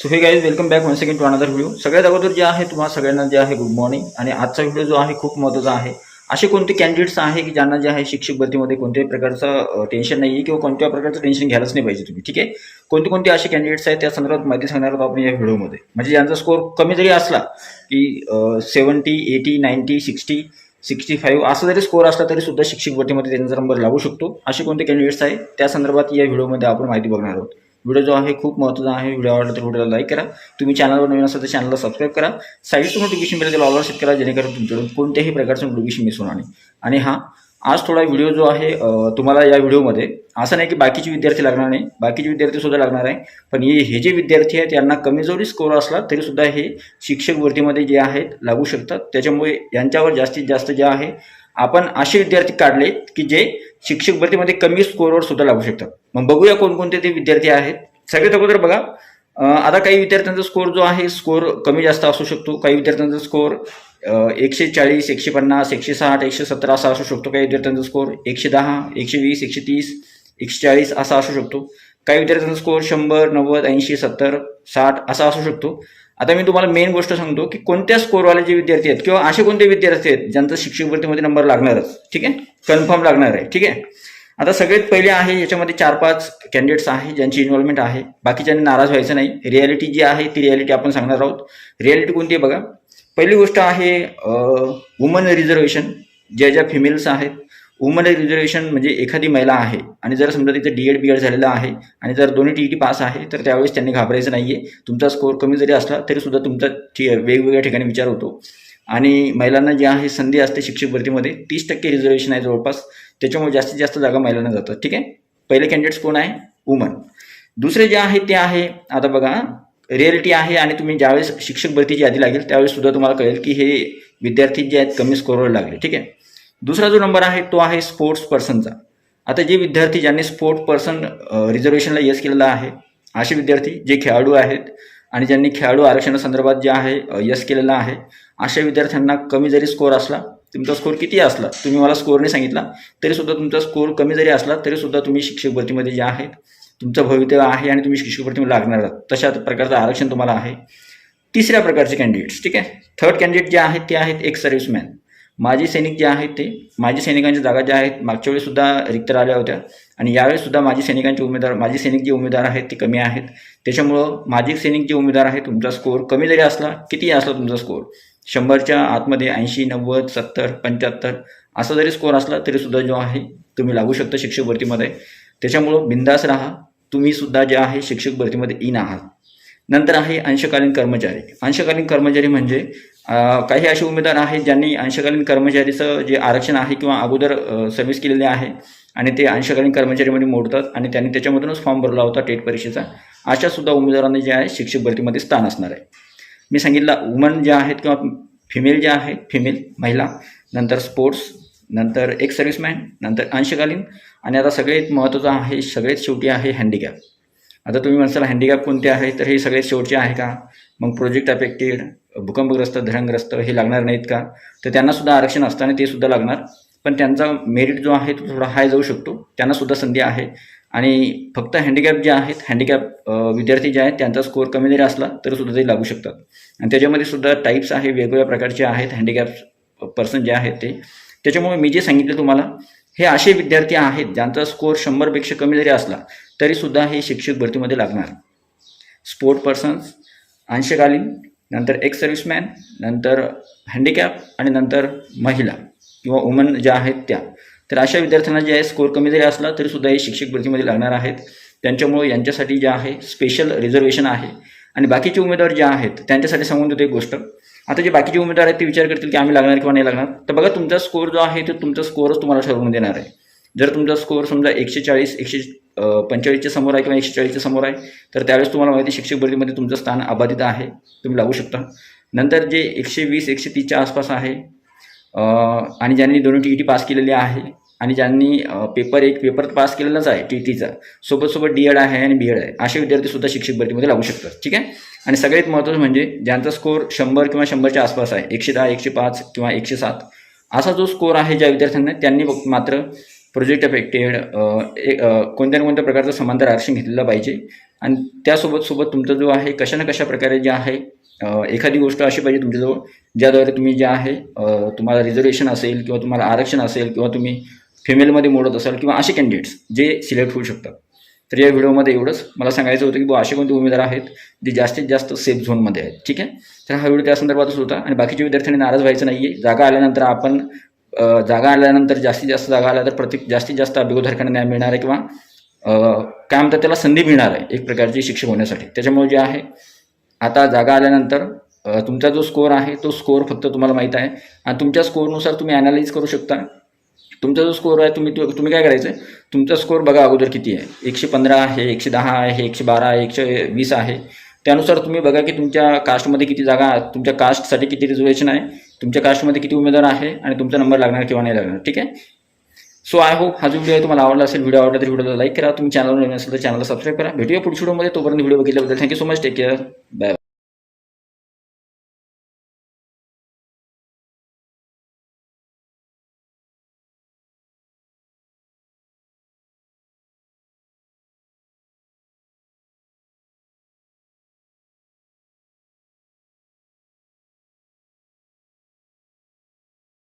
So hey guys welcome back one second to another video सगळ्यात अगोदर जे आहे तुम्हाला सगळ्यांना जे आहे गुड मॉर्निंग आणि आजचा व्हिडिओ जो आहे खूप महत्त्वाचा आहे. असे कोणते कॅन्डिडेट्स आहे की ज्यांना जे आहे शिक्षक भरतीमध्ये कोणत्याही प्रकारचं टेन्शन नाही आहे किंवा कोणत्या प्रकारचं टेन्शन घ्यायलाच नाही पाहिजे तुम्ही ठीक आहे? कोणते कोणते असे कॅन्डिडेट्स आहेत त्या संदर्भात माहिती सांगणार आहोत आपण या व्हिडिओमध्ये म्हणजे ज्यांचा स्कोर कमी जरी असला की seventy eighty ninety sixty sixty five असा जरी स्कोर असला तरी सुद्धा शिक्षक भरतीमध्ये त्यांचा नंबर लागू शकतो. असे कोणते कॅन्डिडेट्स आहेत त्या संदर्भात या व्हिडिओमध्ये आपण माहिती बघणार आहोत. व्हिडिओ जो आहे खूप महत्त्वाचा आहे. व्हिडिओ आवडला तर व्हिडिओला लाईक करा. तुम्ही चॅनलवर नवीन असाल तर चॅनलला सबस्क्राईब करा. साईडचं नोटिफिकेशन बेल त्याला ऑलवर सेट करा जेणेकरून तुमच्याकडून कोणत्याही प्रकारचं नोटिफिकेशन मिस होणार नाही. आणि हा आज थोडा व्हिडिओ जो आहे तुम्हाला या व्हिडिओमध्ये असं नाही की बाकीचे विद्यार्थी लागणार नाही. बाकीचे विद्यार्थी सुद्धा लागणार आहे. पण हे हे जे विद्यार्थी आहेत यांना कमी जरी स्कोर असला तरी सुद्धा हे शिक्षक भरतीमध्ये जे आहेत लागू शकतात. त्याच्यामुळे यांच्यावर जास्तीत जास्त जे आहे आपण असे विद्यार्थी काढले की जे शिक्षक भरतीमध्ये कमी स्कोरवर सुद्धा लागू शकतात. मग बघूया कोणकोणते ते विद्यार्थी आहेत. सगळ्यात अगोदर बघा आता काही विद्यार्थ्यांचा स्कोर जो आहे स्कोर कमी जास्त असू शकतो. काही विद्यार्थ्यांचा स्कोर एकशे चाळीस एकशे पन्नास एकशे साठ एकशे सत्तर असा असू शकतो. काही विद्यार्थ्यांचा स्कोर एकशे दहा एकशे वीस एकशे तीस एकशे चाळीस असा असू शकतो. काही विद्यार्थ्यांचा स्कोर शंभर नव्वद ऐंशी सत्तर साठ असा असू शकतो. आता मी तुम्हाला मेन गोष्ट सांगतो की कोणत्या स्कोरवाले जे विद्यार्थी आहेत किंवा असे कोणते विद्यार्थी आहेत ज्यांचा शिक्षक भरतीमध्ये नंबर लागणारच ठीक आहे? कन्फर्म लागणार आहे ठीक आहे? आता सगळ्यात पहिले आहे याच्यामध्ये चार पाच कॅन्डिडेट्स आहे ज्यांची इन्व्हॉल्वमेंट आहे. बाकीच्यांनी नाराज व्हायचं नाही. रियालिटी जी आहे ती रियालिटी आपण सांगणार आहोत. रियालिटी कोणती आहे बघा? पहिली गोष्ट आहे वुमन रिझर्वेशन ज्या ज्या फिमेल्स आहेत वुमन रिझर्वेशन म्हणजे एखादी महिला आहे आणि जर समजा तिथे डी एड बी एड झालेलं आहे आणि जर दोन्ही टी ई टी पास आहे तर त्यावेळेस त्यांनी घाबरायचं नाही आहे तुमचा स्कोअर कमी जरी असला तरी सुद्धा तुमचा ठी वेगवेगळ्या ठिकाणी विचार होतो. आणि महिलांना जी आहे संधी असते शिक्षक भरतीमध्ये तीस टक्के रिझर्वेशन आहे जवळपास. त्याच्यामुळे जास्तीत जास्त जागा महिलांना जातात ठीक आहे? पहिले कॅन्डिडेट्स कोण आहे? वुमन दुसरे जे आहे ते आहे आता बघा रिअलिटी आहे आणि तुम्ही ज्यावेळेस शिक्षक भरतीची यादी लागेल त्यावेळेस सुद्धा तुम्हाला कळेल की हे विद्यार्थी जे आहेत कमी स्कोरवर लागले. ठीक आहे? दुसरा जो नंबर आहे तो आहे स्पोर्ट्स पर्सनचा आता जे विद्यार्थी ज्यांनी स्पोर्ट्स पर्सन रिझर्वेशनला येस केलेला आहे असे विद्यार्थी जे खेळाडू आहेत आणि ज्यांनी खेळाडू आरक्षणासंदर्भात जे आहे यस केलेला आहे अशा विद्यार्थ्यांना कमी जरी स्कोर असला तुमचा स्कोर किती असला तुम्ही मला स्कोअरने सांगितला तरी सुद्धा तुमचा स्कोर कमी जरी असला तरी सुद्धा तुम्ही शिक्षक भरतीमध्ये जे आहेत तुमचं भवितव्य आहे आणि तुम्ही शिक्षक भरतीमध्ये लागणार आहात. तशा प्रकारचं आरक्षण तुम्हाला आहे. तिसऱ्या प्रकारचे कॅन्डिडेट्स ठीक आहे? थर्ड कॅन्डिडेट जे आहेत ते आहेत एक सर्व्हिसमॅन माजी सैनिक जे आहेत ते माजी सैनिकांच्या जागा ज्या आहेत मागच्या वेळीसुद्धा रिक्त आल्या होत्या. आणि यावेळीसुद्धा माजी सैनिकांचे उमेदवार माजी सैनिक जे उमेदवार आहेत ते कमी आहेत. त्याच्यामुळं माजी सैनिक जे उमेदवार आहेत तुमचा स्कोर कमी जरी असला किती असला तुमचा स्कोर शंभरच्या आतमध्ये ऐंशी नव्वद सत्तर पंच्याहत्तर असा जरी स्कोर असला तरीसुद्धा जो आहे तुम्ही लागू शकता शिक्षक भरतीमध्ये. त्याच्यामुळं बिंदास राहा. तुम्हीसुद्धा जे आहे शिक्षक भरतीमध्ये इन आहात. नंतर आहे अंशकालीन कर्मचारी. अंशकालीन कर्मचारी म्हणजे काही असे उमेदवार आहेत ज्यांनी अंशकालीन कर्मचारीचं जे आरक्षण आहे किंवा अगोदर सर्व्हिस केलेले आहे आणि ते अंशकालीन कर्मचारीमध्ये मोडतात आणि त्यांनी त्याच्यामधूनच फॉर्म भरला होता टेट परीक्षेचा. अशा सुद्धा उमेदवारांनी जे आहे शिक्षक भरतीमध्ये स्थान असणार आहे. मी सांगितलं वुमन ज्या आहेत किंवा फिमेल ज्या आहेत फिमेल महिला नंतर स्पोर्ट्स नंतर एक सर्व्हिसमॅन नंतर अंशकालीन आणि आता सगळ्यात महत्त्वाचं आहे सगळ्यात शेवटी आहे हँडिकॅप. आता तुम्ही म्हणसाल हँडिकॅप कोणते आहे? तर हे सगळे शेवटचे आहे का? मग प्रोजेक्ट अफेक्टेड भूकंपग्रस्त धरणग्रस्त हे लागणार नाहीत का? तर त्यांना सुद्धा आरक्षण असतं आणि ते सुद्धा लागणार. पण त्यांचा मेरिट जो आहे तो थोडा हाय जाऊ शकतो. त्यांना सुद्धा संधी आहे. आणि फक्त हँडिकॅप जे आहेत हँडिकॅप विद्यार्थी जे आहेत त्यांचा स्कोर कमी जरी असला तरी सुद्धा ते लागू शकतात. आणि त्याच्यामध्ये सुद्धा टाईप्स आहे वेगवेगळ्या प्रकारचे आहेत. हँडिकॅप पर्सन जे आहेत ते. त्याच्यामुळे मी जे सांगितलं तुम्हाला हे असे विद्यार्थी आहेत ज्यांचा स्कोर शंभरपेक्षा कमी जरी असला तरीसुद्धा हे शिक्षक भरतीमध्ये लागणार. स्पोर्ट पर्सन्स अंशकालीन नंतर एक्स सर्व्हिसमॅन नंतर हँडिकॅप आणि नंतर महिला किंवा वुमन ज्या आहेत त्या. तर अशा विद्यार्थ्यांना जे आहे स्कोर कमी जरी असला तरीसुद्धा हे शिक्षक भरतीमध्ये लागणार आहेत. त्यांच्यामुळे यांच्यासाठी जे आहे स्पेशल रिझर्वेशन आहे. आणि बाकीचे उमेदवार जे आहेत त्यांच्यासाठी सांगून देतो एक गोष्ट. आता जे बाकीचे उमेदवार आहेत ते विचार करतील की आम्ही लागणार किंवा नाही लागणार. तर बघा तुमचा स्कोर जो आहे तो तुमचा स्कोरच तुम्हाला ठरवून देणार आहे. जर तुमचा स्कोर समजा एकशे चाळीस एकशे पंचेचाळीसच्या समोर आहे किंवा एकशे चाळीसच्या समोर आहे तर त्यावेळेस तुम्हाला माहिती आहे, शिक्षक भरतीमध्ये तुमचं स्थान अबाधित आहे तुम्ही लागू शकता. नंतर जे एकशे वीस एकशे तीसच्या आसपास आहे आणि ज्यांनी दोन्ही टी ई टी पास केलेली आहे आणि ज्यांनी पेपर एक पेपर पास केलेलाच आहे टी टीचा सोबत सोबत डी एड आहे आणि बी एड आहे असे विद्यार्थीसुद्धा शिक्षक भरतीमध्ये लागू शकतात ठीक आहे? आणि सगळ्यात महत्त्वाचं म्हणजे ज्यांचा स्कोर शंभर किंवा शंभरच्या आसपास आहे एकशे दहा एकशे पाच किंवा एकशे सात असा जो स्कोर आहे ज्या विद्यार्थ्यांना त्यांनी मात्र प्रोजेक्ट अफेक्टेड कोणत्या ना कोणत्या प्रकारचं समांतर आरक्षण घेतलेलं पाहिजे. आणि त्यासोबत सोबत तुमचा जो आहे कशा ना कशा प्रकारे जे आहे एखादी गोष्ट अशी पाहिजे तुमच्याजवळ ज्याद्वारे तुम्ही जे आहे तुम्हाला रिझर्वेशन असेल किंवा तुम्हाला आरक्षण असेल किंवा तुम्ही फिमेलमध्ये मोडत असाल किंवा असे कॅन्डिडेट्स जे सिलेक्ट होऊ शकतात. तर या व्हिडिओमध्ये एवढंच. मला सांगायचं होतं की बुवा असे कोणते उमेदवार आहेत जे जास्तीत जास्त सेफ झोनमध्ये आहेत. ठीक आहे? तर हा व्हिडिओ त्या संदर्भातच होता आणि बाकीच्या विद्यार्थ्यांनी नाराज व्हायचं नाही आहे जागा आल्यानंतर आपण जागा आल्यानंतर जास्तीत जास्त जागा आल्या तर प्रत्येक जास्तीत जास्त अभिगोधारकांना न्याय मिळणार आहे किंवा काय म्हणतात त्याला संधी मिळणार आहे एक प्रकारची शिक्षक होण्यासाठी. त्याच्यामुळे जे आहे आता जागा आल्यानंतर तुमचा जो स्कोअर आहे तो स्कोअर फक्त तुम्हाला माहीत आहे. आणि तुमच्या स्कोअरनुसार तुम्ही ॲनालाइज करू शकता. तुमचा जो स्कोअर आहे तुम्ही तुम्ही काय करायचं आहे तुमचा स्कोअर बघा अगोदर किती आहे? एकशे पंधरा आहे एकशे दहा आहे एकशे बारा आहे एकशे वीस आहे. त्यानुसार तुम्ही बघा की तुमच्या कास्टमध्ये किती जागा तुमच्या कास्टसाठी किती रिझर्वेशन आहे तुमच्या कास्टमध्ये किती उमेदवार आहे आणि तुमचा नंबर लागणार किंवा नाही लागणार ठीक आहे? सो आय होप हा जो व्हिडिओ तुम्हाला आवडला असेल व्हिडिओ आवडला तर व्हिडिओला लाईक करा. तुम्ही चॅनलवर नवीन असेल तर चॅनलला सबस्क्राईब करा. भेटूया पुढच्या व्हिडिओमध्ये तोपर्यंत video बघितल्याबद्दल thank you so much take care bye